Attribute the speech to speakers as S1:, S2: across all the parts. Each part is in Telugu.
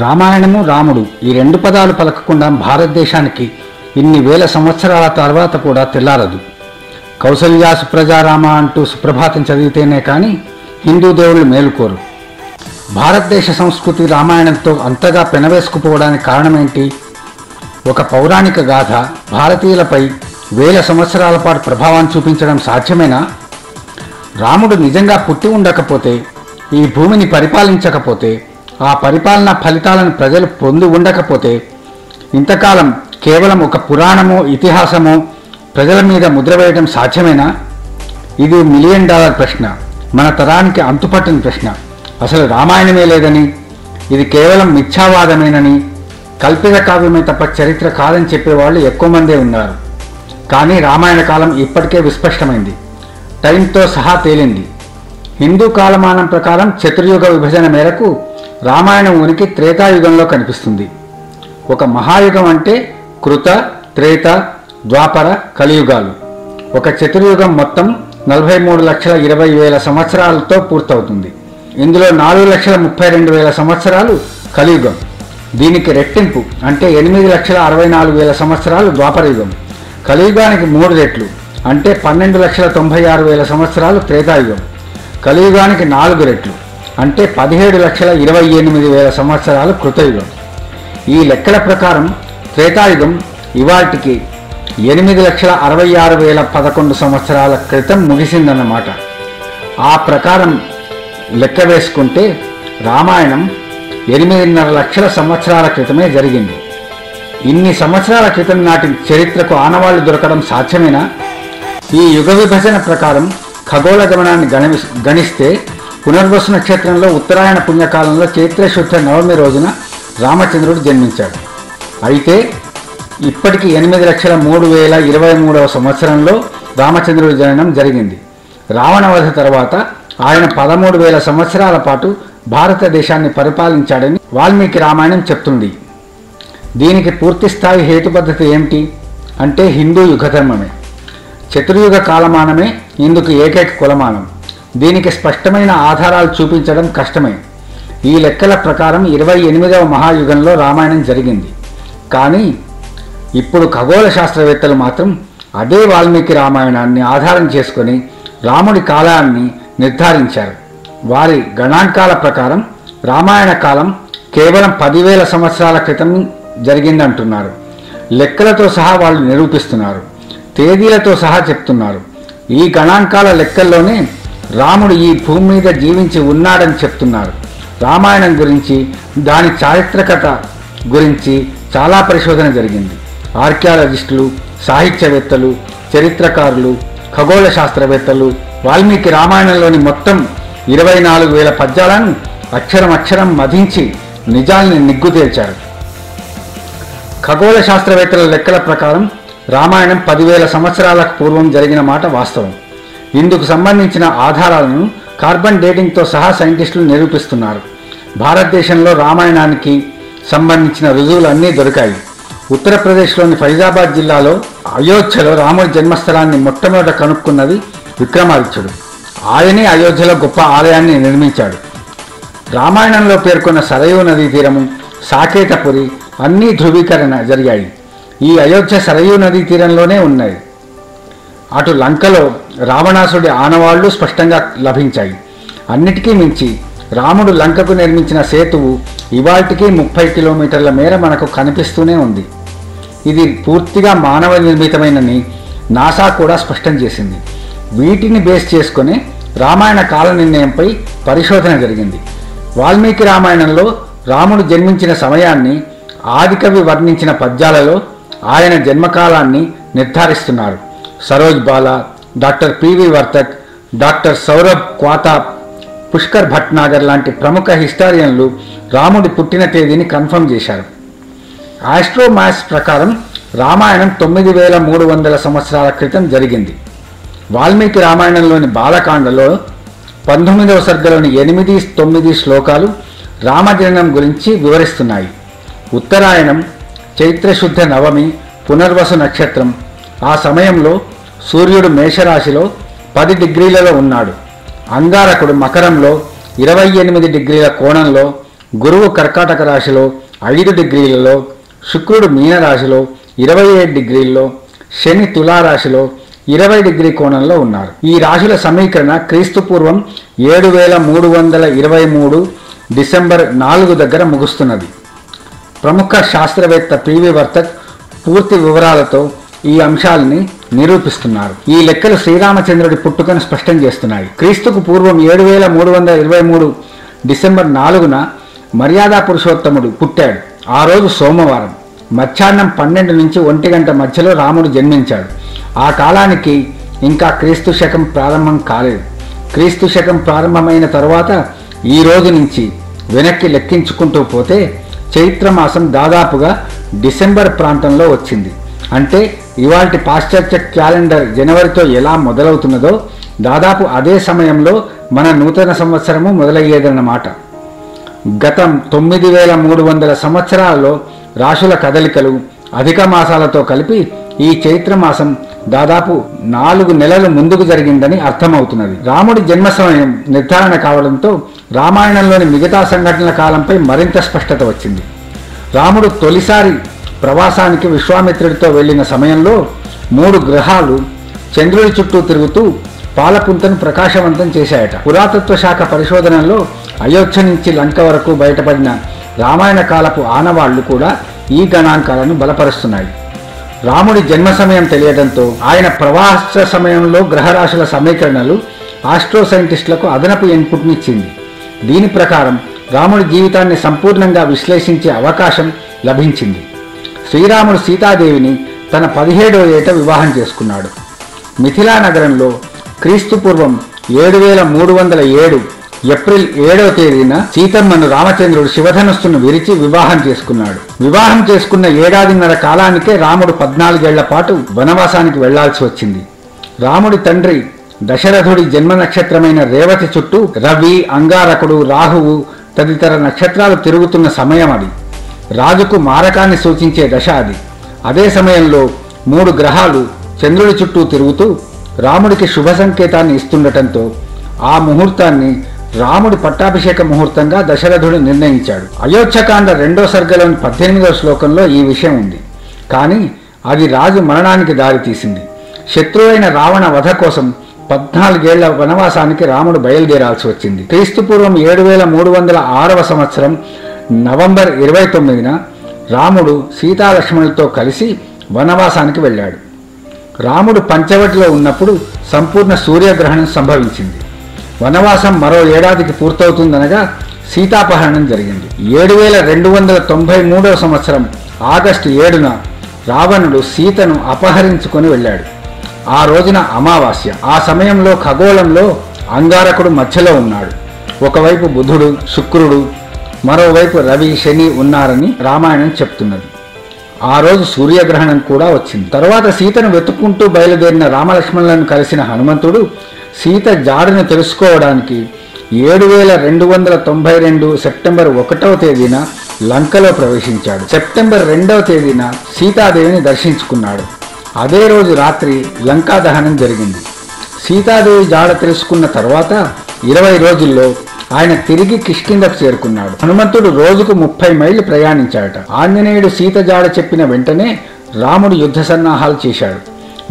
S1: రామాయణము రాముడు. ఈ రెండు పదాలు పలకకుండా భారతదేశానికి ఇన్ని వేల సంవత్సరాల తర్వాత కూడా తెల్లారదు. కౌసల్యా సుప్రజారామ అంటూ సుప్రభాతం చదివితేనే కానీ హిందూ దేవుళ్ళు మేలుకోరు. భారతదేశ సంస్కృతి రామాయణంతో అంతగా పెనవేసుకుపోవడానికి కారణమేంటి? ఒక పౌరాణిక గాథ భారతీయులపై వేల సంవత్సరాల పాటు ప్రభావాన్ని చూపించడం సాధ్యమేనా? రాముడు నిజంగా పుట్టి ఉండకపోతే ఈ భూమిని పరిపాలించకపోతే ఆ పరిపాలన ఫలితాలను ప్రజలు పొంది ఉండకపోతే ఇంతకాలం కేవలం ఒక పురాణము ఇతిహాసము ప్రజల మీద ముద్ర వేయడం సాధ్యమేనా? ఇది మిలియన్ డాలర్ ప్రశ్న మన తరానికి అంతుపట్టిన ప్రశ్న. అసలు రామాయణమే లేదని ఇది కేవలం మిథ్యావాదమేనని కల్పిత కావ్యమే తప్ప చరిత్ర కాదని చెప్పేవాళ్ళు ఎక్కువ మందే ఉన్నారు. కానీ రామాయణ కాలం ఇప్పటికే విస్పష్టమైంది. టైంతో సహా తేలింది. హిందూ కాలమానం ప్రకారం చతుర్యుగ విభజన మేరకు రామాయణం ఉనికి త్రేతాయుగంలో కనిపిస్తుంది. ఒక మహాయుగం అంటే కృత త్రేత ద్వాపర కలియుగాలు. ఒక చతుర్యుగం మొత్తం నలభై మూడు లక్షల ఇరవై వేల సంవత్సరాలతో పూర్తవుతుంది. ఇందులో నాలుగు లక్షల ముప్పై రెండు వేల సంవత్సరాలు కలియుగం. దీనికి రెట్టింపు అంటే ఎనిమిది లక్షల అరవై నాలుగు వేల సంవత్సరాలు ద్వాపరయుగం. కలియుగానికి మూడు రెట్లు అంటే పన్నెండు లక్షల తొంభై ఆరు వేల సంవత్సరాలు త్రేతాయుగం. కలియుగానికి నాలుగు రెట్లు. అంటే పదిహేడు లక్షల ఇరవై ఎనిమిది వేల సంవత్సరాల కృతయుగం. ఈ లెక్కల ప్రకారం త్రేతాయుగం ఇవాటికి ఎనిమిది లక్షల అరవై ఆరు వేల పదకొండు సంవత్సరాల క్రితం ముగిసిందన్నమాట. ఆ ప్రకారం లెక్క వేసుకుంటే రామాయణం ఎనిమిదిన్నర లక్షల సంవత్సరాల క్రితమే జరిగింది. ఇన్ని సంవత్సరాల క్రితం నాటి చరిత్రకు ఆనవాళ్ళు దొరకడం సాధ్యమేనా? ఈ యుగ విభజన ప్రకారం ఖగోళ గమనాన్ని గణి గణిస్తే పునర్వసు నక్షత్రంలో ఉత్తరాయణ పుణ్యకాలంలో చైత్రశుద్ధ నవమి రోజున రామచంద్రుడు జన్మించాడు. అయితే ఇప్పటికి ఎనిమిది లక్షల మూడు వేల ఇరవై మూడవ సంవత్సరంలో రామచంద్రుడి జననం జరిగింది. రావణవధ తర్వాత ఆయన పదమూడు వేల సంవత్సరాల పాటు భారతదేశాన్ని పరిపాలించాడని వాల్మీకి రామాయణం చెప్తుంది. దీనికి పూర్తిస్థాయి హేతుబద్ధత ఏమిటి? అంటే హిందూ యుగధర్మమే. చతుర్యుగ కాలమానమే ఇందుకు ఏకైక కులమానం. దీనికి స్పష్టమైన ఆధారాలు చూపించడం కష్టమే. ఈ లెక్కల ప్రకారం ఇరవై ఎనిమిదవ మహాయుగంలో రామాయణం జరిగింది. కానీ ఇప్పుడు ఖగోళ శాస్త్రవేత్తలు మాత్రం అదే వాల్మీకి రామాయణాన్ని ఆధారం చేసుకొని రాముడి కాలాన్ని నిర్ధారించారు. వారి గణాంకాల ప్రకారం రామాయణ కాలం కేవలం పదివేల సంవత్సరాల క్రితం జరిగిందంటున్నారు. లెక్కలతో సహా వాళ్ళు నిరూపిస్తున్నారు. తేదీలతో సహా చెప్తున్నారు. ఈ గణాంకాల లెక్కల్లోనే రాముడు ఈ భూమి మీద జీవించి ఉన్నాడని చెప్తున్నారు. రామాయణం గురించి దాని చారిత్రకత గురించి చాలా పరిశోధన జరిగింది. ఆర్కియాలజిస్టులు సాహిత్యవేత్తలు చరిత్రకారులు ఖగోళ శాస్త్రవేత్తలు వాల్మీకి రామాయణంలోని మొత్తం ఇరవై నాలుగు వేల పద్యాలను అక్షరం అక్షరం మధించి నిజాల్ని నిగ్గుతేల్చారు. ఖగోళ శాస్త్రవేత్తల లెక్కల ప్రకారం రామాయణం పదివేల సంవత్సరాలకు పూర్వం జరిగిన మాట వాస్తవం. ఇందుకు సంబంధించిన ఆధారాలను కార్బన్ డేటింగ్తో సహా సైంటిస్టులు నిరూపిస్తున్నారు. భారతదేశంలో రామాయణానికి సంబంధించిన రుజువులు అన్నీ దొరికాయి. ఉత్తరప్రదేశ్లోని ఫైజాబాద్ జిల్లాలో అయోధ్యలో రాముడి జన్మస్థలాన్ని మొట్టమొదట కనుక్కున్నది విక్రమాదిత్యుడు ఆయనే అయోధ్యలో గొప్ప ఆలయాన్ని నిర్మించాడు. రామాయణంలో పేర్కొన్న సరయూ నదీ తీరము సాకేతపురి అన్నీ ధృవీకరణ జరిగాయి. ఈ అయోధ్య సరయూ నదీ తీరంలోనే ఉన్నాయి. అటు లంకలో రావణాసుడి ఆనవాళ్ళు స్పష్టంగా లభించాయి. అన్నిటికీ మించి రాముడు లంకకు నిర్మించిన సేతువు ఇవాటికి ముప్పై కిలోమీటర్ల మేర మనకు కనిపిస్తూనే ఉంది. ఇది పూర్తిగా మానవ నిర్మితమైనని నాసా కూడా స్పష్టం చేసింది. వీటిని బేస్ చేసుకుని రామాయణ కాల నిర్ణయంపై పరిశోధన జరిగింది. వాల్మీకి రామాయణంలో రాముడు జన్మించిన సమయాన్ని ఆదికవి వర్ణించిన పద్యాలలో ఆయన జన్మకాలాన్ని నిర్ధారిస్తున్నారు. Saroj Bala doctor PV Vartak doctor Saurabh Kwatra Pushkar Bhatnagar లాంటి ప్రముఖ హిస్టారియన్లు రాముడి పుట్టిన తేదీని కన్ఫర్మ్ చేశారు. ఆస్ట్రో మ్యాథ్స్ ప్రకారం రామాయణం తొమ్మిది వేల మూడు వందల సంవత్సరాల క్రితం జరిగింది. వాల్మీకి రామాయణంలోని బాలకాండలో పంతొమ్మిదవ సర్గలోని ఎనిమిది తొమ్మిది శ్లోకాలు రామజననం గురించి వివరిస్తున్నాయి. ఉత్తరాయణం చైత్రశుద్ధ నవమి పునర్వసు నక్షత్రం ఆ సమయంలో సూర్యుడు మేషరాశిలో పది డిగ్రీలలో ఉన్నాడు. అంగారకుడు మకరంలో ఇరవై ఎనిమిది డిగ్రీల కోణంలో గురువు కర్కాటక రాశిలో ఐదు డిగ్రీలలో శుక్రుడు మీన రాశిలో ఇరవై ఏడు డిగ్రీల్లో శని తులారాశిలో ఇరవై డిగ్రీ కోణంలో ఉన్నారు. ఈ రాశుల సమీకరణ క్రీస్తుపూర్వం ఏడు వేల మూడు వందల ఇరవై మూడు డిసెంబర్ నాలుగు దగ్గర ముగుస్తున్నది. ప్రముఖ శాస్త్రవేత్త పివి వర్తక్ పూర్తి వివరాలతో ఈ అంశాలని నిరూపిస్తున్నారు. ఈ లెక్కలు శ్రీరామచంద్రుడి పుట్టుకను స్పష్టం చేస్తున్నాయి. క్రీస్తుకు పూర్వం ఏడు వేల మూడు వందల ఇరవై మూడు డిసెంబర్ నాలుగున మర్యాదా పురుషోత్తముడు పుట్టాడు. ఆ రోజు సోమవారం. మధ్యాహ్నం పన్నెండు నుంచి ఒంటి గంట మధ్యలో రాముడు జన్మించాడు. ఆ కాలానికి ఇంకా క్రీస్తు శకం ప్రారంభం కాలేదు. క్రీస్తు శకం ప్రారంభమైన తర్వాత ఈ రోజు నుంచి వెనక్కి లెక్కించుకుంటూ పోతే చైత్రమాసం దాదాపుగా డిసెంబర్ ప్రాంతంలో వచ్చింది. అంటే ఇవాల్టి పాశ్చాత్య క్యాలెండర్ జనవరితో ఎలా మొదలవుతున్నదో దాదాపు అదే సమయంలో మన నూతన సంవత్సరము మొదలయ్యేదన్నమాట. గతం తొమ్మిది వేల మూడు వందల సంవత్సరాలలో రాశుల కదలికలు అధిక మాసాలతో కలిపి ఈ చైత్రమాసం దాదాపు నాలుగు నెలలు ముందుకు జరిగిందని అర్థమవుతున్నది. రాముడి జన్మ సమయం నిర్ధారణ కావడంతో రామాయణంలోని మిగతా సంఘటనల కాలంపై మరింత స్పష్టత వచ్చింది. రాముడు తొలిసారి ప్రవాసానికి విశ్వామిత్రుడితో వెళ్ళిన సమయంలో మూడు గ్రహాలు చంద్రుడి చుట్టూ తిరుగుతూ పాలపుంతను ప్రకాశవంతం చేశాయట. పురాతత్వ శాఖ పరిశోధనలో అయోధ్య నుంచి లంక వరకు బయటపడిన రామాయణ కాలపు ఆనవాళ్ళు కూడా ఈ గణాంకాలను బలపరుస్తున్నాయి. రాముడి జన్మ సమయం తెలియడంతో ఆయన ప్రవాస సమయంలో గ్రహరాశుల సమీకరణలు ఆస్ట్రో సైంటిస్టులకు అదనపు ఇన్పుట్నిచ్చింది దీని ప్రకారం రాముడి జీవితాన్ని సంపూర్ణంగా విశ్లేషించే అవకాశం లభించింది. శ్రీరాముడు సీతాదేవిని తన పదిహేడవ ఏట వివాహం చేసుకున్నాడు. మిథిలా నగరంలో క్రీస్తుపూర్వం ఏడు వేల మూడు వందల ఏడు ఏప్రిల్ ఏడవ తేదీన సీతమ్మను రామచంద్రుడు శివధనుస్సును విరిచి వివాహం చేసుకున్నాడు. వివాహం చేసుకున్న ఏడాదిన్నర కాలానికే రాముడు పద్నాలుగేళ్ళ పాటు వనవాసానికి వెళ్ళాల్సి వచ్చింది. రాముడి తండ్రి దశరథుడి జన్మ నక్షత్రమైన రేవతి చుట్టూ రవి అంగారకుడు రాహువు తదితర నక్షత్రాలు తిరుగుతున్న సమయం అది. రాజుకు మారకాన్ని సూచించే దశ అది. అదే సమయంలో మూడు గ్రహాలు చంద్రుడి చుట్టూ తిరుగుతూ రాముడికి శుభ సంకేతాన్ని ఇస్తుండటంతో ఆ ముహూర్తాన్ని రాముడి పట్టాభిషేక ముహూర్తంగా దశరథుడు నిర్ణయించాడు. అయోధ్యకాండ రెండో సర్గలోని పద్దెనిమిదవ శ్లోకంలో ఈ విషయం ఉంది. కానీ అది రాజు మరణానికి దారితీసింది శత్రువైన రావణ వధ కోసం పద్నాలుగేళ్ళ వనవాసానికి రాముడు బయలుదేరాల్సి వచ్చింది. క్రీస్తుపూర్వం ఏడు వేల మూడు వందల ఆరవ సంవత్సరం నవంబర్ ఇరవై తొమ్మిదిన రాముడు సీతాలక్ష్మణులతో కలిసి వనవాసానికి వెళ్ళాడు. రాముడు పంచవటిలో ఉన్నప్పుడు సంపూర్ణ సూర్యగ్రహణం సంభవించింది. వనవాసం మరో ఏడాదికి పూర్తవుతుందనగా సీతాపహరణం జరిగింది. ఏడు వేల రెండు వందల తొంభై మూడవ సంవత్సరం ఆగస్టు ఏడున రావణుడు సీతను అపహరించుకొని వెళ్ళాడు. ఆ రోజున అమావాస్య. ఆ సమయంలో ఖగోళంలో అంగారకుడు మధ్యలో ఉన్నాడు. ఒకవైపు బుధుడు శుక్రుడు మరోవైపు రవి శని ఉన్నారని రామాయణం చెప్తున్నది. ఆ రోజు సూర్యగ్రహణం కూడా వచ్చింది. తర్వాత సీతను వెతుక్కుంటూ బయలుదేరిన రామలక్ష్మణులను కలిసిన హనుమంతుడు సీత జాడును తెలుసుకోవడానికి ఏడు వేల రెండు వందల తొంభై రెండు సెప్టెంబర్ ఒకటవ తేదీన లంకలో ప్రవేశించాడు. సెప్టెంబర్ రెండవ తేదీన సీతాదేవిని దర్శించుకున్నాడు. అదే రోజు రాత్రి లంకా దహనం జరిగింది. సీతాదేవి జాడ తెలుసుకున్న తర్వాత ఇరవై రోజుల్లో ఆయన తిరిగి కిష్కిందకు చేరుకున్నాడు. హనుమంతుడు రోజుకు ముప్పై మైళ్ళు ప్రయాణించాడట. ఆంజనేయుడు సీత జాడ చెప్పిన వెంటనే రాముడు యుద్ధ సన్నాహాలు చేశాడు.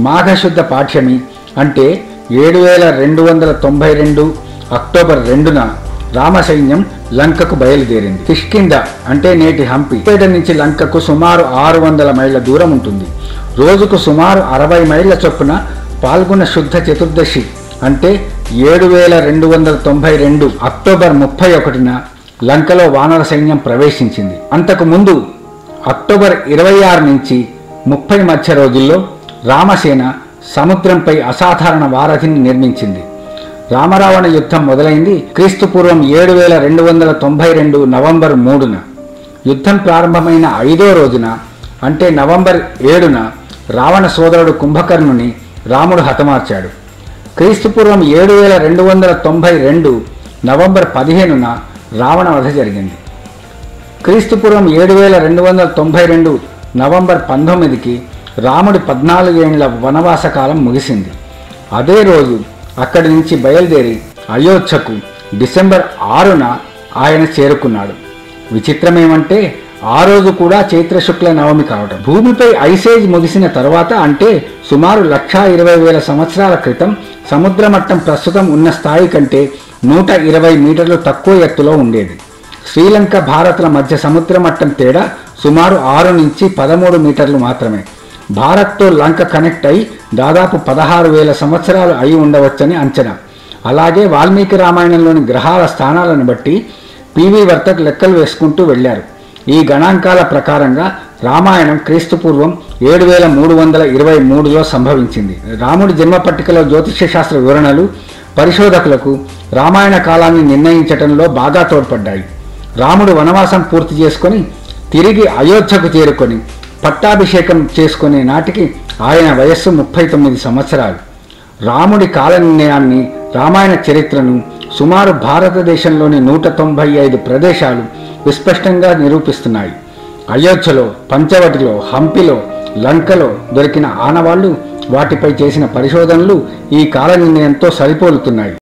S1: మాఘశుద్ధ పాఠ్యమి అంటే ఏడు వేల రెండు వందల తొంభై రెండు అక్టోబర్ రెండున రామసైన్యం లంకకు బయలుదేరింది. కిష్కింద అంటే నేటి హంపి. పేట నుంచి లంకకు సుమారు ఆరు వందల మైళ్ళ దూరం ఉంటుంది. రోజుకు సుమారు అరవై మైళ్ళ చొప్పున పాల్గొన్న శుద్ధ చతుర్దశి అంటే ఏడు వేల రెండు వందల తొంభై రెండు అక్టోబర్ ముప్పై ఒకటిన లంకలో వానర సైన్యం ప్రవేశించింది. అంతకు ముందు అక్టోబర్ ఇరవై ఆరు నుంచి ముప్పై మధ్య రోజుల్లో రామసేన సముద్రంపై అసాధారణ వారధిని నిర్మించింది. రామరావణ యుద్ధం మొదలైంది క్రీస్తుపూర్వం ఏడు వేల రెండు వందల తొంభై రెండు నవంబర్ మూడున. యుద్ధం ప్రారంభమైన ఐదో రోజున అంటే నవంబర్ ఏడున రావణ సోదరుడు కుంభకర్ణుని రాముడు హతమార్చాడు. క్రీస్తుపూర్వం ఏడు వేల రెండు వందల తొంభై రెండు నవంబర్ పదిహేనున రావణ వధ జరిగింది. క్రీస్తుపూర్వం ఏడు వేల రెండు వందల తొంభై రెండు నవంబర్ పంతొమ్మిదికి రాముడి పద్నాలుగేండ్ల వనవాస కాలం ముగిసింది. అదే రోజు అక్కడి నుంచి బయలుదేరి అయోధ్యకు డిసెంబర్ ఆరున ఆయన చేరుకున్నాడు. విచిత్రమేమంటే ఆ రోజు కూడా చైత్ర శుక్ల నవమి కావటం. భూమిపై ఐసేజ్ ముగిసిన తర్వాత అంటే సుమారు లక్షా ఇరవై వేల సంవత్సరాల క్రితం సముద్ర మట్టం ప్రస్తుతం ఉన్న స్థాయి కంటే నూట ఇరవై మీటర్లు తక్కువ ఎత్తులో ఉండేది. శ్రీలంక భారత్ల మధ్య సముద్ర మట్టం తేడా సుమారు ఆరు నుంచి పదమూడు మీటర్లు మాత్రమే. భారత్తో లంక కనెక్ట్ అయి దాదాపు పదహారు వేల సంవత్సరాలు అయి ఉండవచ్చని అంచనా. అలాగే వాల్మీకి రామాయణంలోని గ్రహాల స్థానాలను బట్టి పివి వర్తక్ లెక్కలు వేసుకుంటూ వెళ్ళారు. ఈ గణాంకాల ప్రకారంగా రామాయణం క్రీస్తుపూర్వం ఏడు వేల మూడు వందల ఇరవై మూడులో సంభవించింది. రాముడి జన్మ పట్టికలో జ్యోతిష్య శాస్త్ర వివరణలు పరిశోధకులకు రామాయణ కాలాన్ని నిర్ణయించటంలో బాగా తోడ్పడ్డాయి. రాముడు వనవాసం పూర్తి చేసుకొని తిరిగి అయోధ్యకు చేరుకొని పట్టాభిషేకం చేసుకునే నాటికి ఆయన వయస్సు ముప్పై తొమ్మిది సంవత్సరాలు. రాముడి కాల నిర్ణయాన్ని రామాయణ చరిత్రను సుమారు భారతదేశంలోని నూట తొంభై ఐదు ప్రదేశాలు విస్పష్టంగా నిరూపిస్తున్నాయి. అయోధ్యలో పంచవటిలో హంపిలో లంకలో దొరికిన ఆనవాళ్ళు వాటిపై చేసిన పరిశోధనలు ఈ కాల నిర్ణయంతో సరిపోలుతున్నాయి.